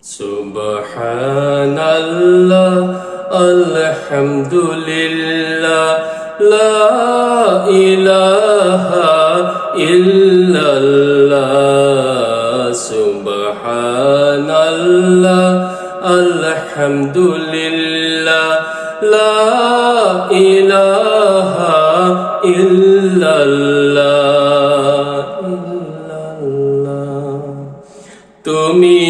সুবহানাল্লাহ আলহামদুলিল্লাহ লা ইলাহা ইল্লাল্লাহ সুবহানাল্লাহ আলহামদুলিল্লাহ লা ইলাহা ইল্লাল্লাহ ইল্লাল্লাহ তুমি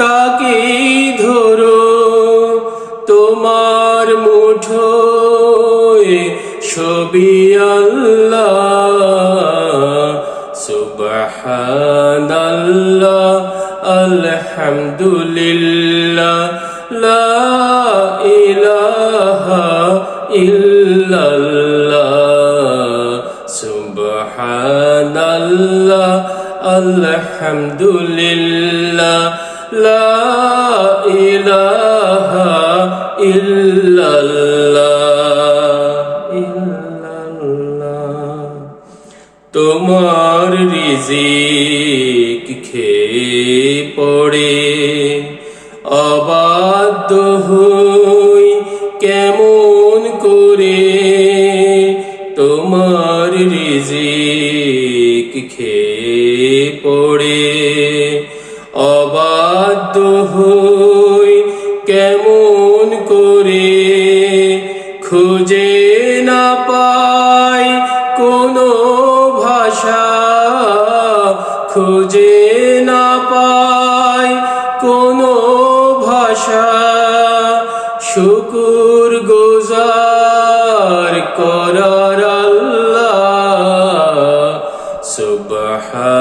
তাকেই ধরো তোমার মুঠোয় ছবি আল্লাহ। সুবহানাল্লাহ আলহামদুলিল্লাহ লা ইলাহা ইল্লাল্লাহ। সুবহানাল্লাহ আলহামদুলিল্লাহ। ইল্লাল্লাহ। ইল্লাল্লাহ। তোমার রিজিক খেয়ে পড়ে। অবাধ্য হই কেমন করে? তোমার রিজিক খেয়ে পড়ে। কেমন করে খুঁজে না পাই কোনো ভাষা। খুঁজে না পাই কোনো ভাষা। শুকুর গুজার করার সুবহানাল্লাহ,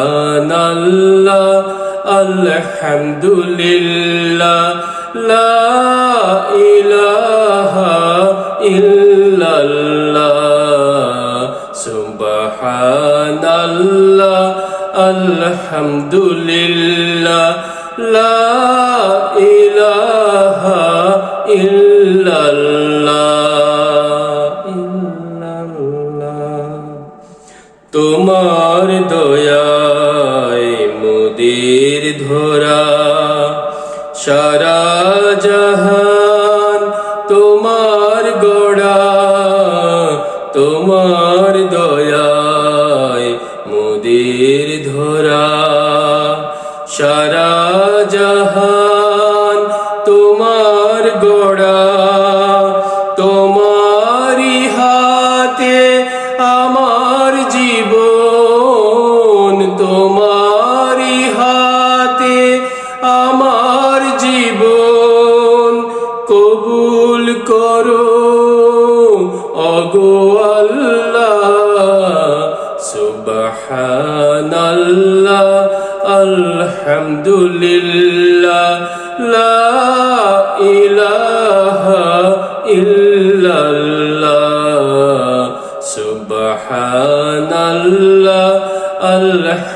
আলহামদুলিল্লাহ, লা আলহামদুলিল্লাহ লা ইলাহা ইল্লাল্লাহ। তোমার দয়ায় মুদির ধরা সারা জাহান তোমার গোড়া তোমার তোমারি হাতে আমার জীবন কবুল করো। অগো আল্লাহ সুবহানাল্লাহ আলহামদুলিল্লাহ লা ইলাহা ইল্লাল্লাহ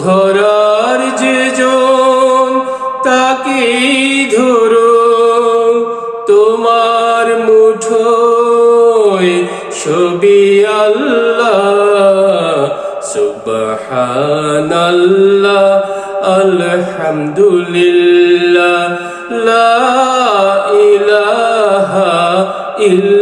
ধরার যে জন তাকেই ধরো। তোমার মুঠোয় ছবি আল্লাহ সুবহানাল্লাহ আলহামদুলিল্লাহ ইলাহা ইল্লাল্লাহ